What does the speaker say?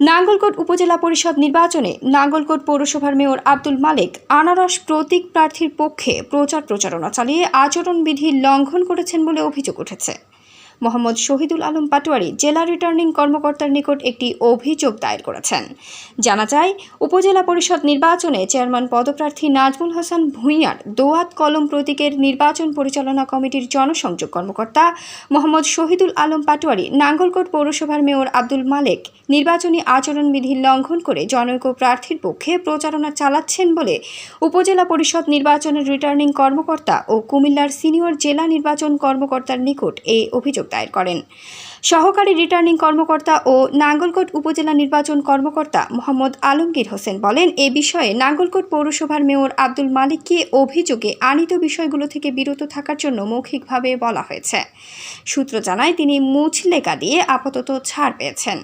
নাঙ্গলকোট উপজেলা পরিষদ নির্বাচনে নাঙ্গলকোট পৌরসভার মেয়র আব্দুল মালিক আনারস প্রতীক প্রার্থীর পক্ষে প্রচার প্রচারণা চালিয়ে আচরণবিধি লঙ্ঘন করেছেন বলে অভিযোগ উঠেছে। মোহাম্মদ শহীদুল আলম পাটোয়ারি জেলা রিটার্নিং কর্মকর্তার নিকট একটি অভিযোগ দায়ের করেছেন। জানা যায়, উপজেলা পরিষদ নির্বাচনে চেয়ারম্যান পদপ্রার্থী নাজমুল হাসান ভূঁইয়ার দোয়াত কলম প্রতীকের নির্বাচন পরিচালনা কমিটির জনসংযোগ কর্মকর্তা মোহাম্মদ শহীদুল আলম পাটোয়ারি, নাঙ্গলকোট পৌরসভার মেয়র আব্দুল মালেক নির্বাচনী আচরণবিধি লঙ্ঘন করে জনৈক প্রার্থীর পক্ষে প্রচারণা চালাচ্ছেন বলে উপজেলা পরিষদ নির্বাচনের রিটার্নিং কর্মকর্তা ও কুমিল্লার সিনিয়র জেলা নির্বাচন কর্মকর্তার নিকট এই অভিযোগ দায়ের করেন। সহকারী রিটার্নিং কর্মকর্তা ও নাঙ্গলকোট উপজেলা নির্বাচন কর্মকর্তা মোহাম্মদ আলমগীর হোসেন বলেন, এ বিষয়ে নাঙ্গলকোট পৌরসভার মেয়র আব্দুল মালিককে অভিযোগে আনিত বিষয়গুলো থেকে বিরত থাকার জন্য মৌখিকভাবে বলা হয়েছে। সূত্র জানায়, তিনি মুচলেকা দিয়ে আপাতত ছাড় পেয়েছেন।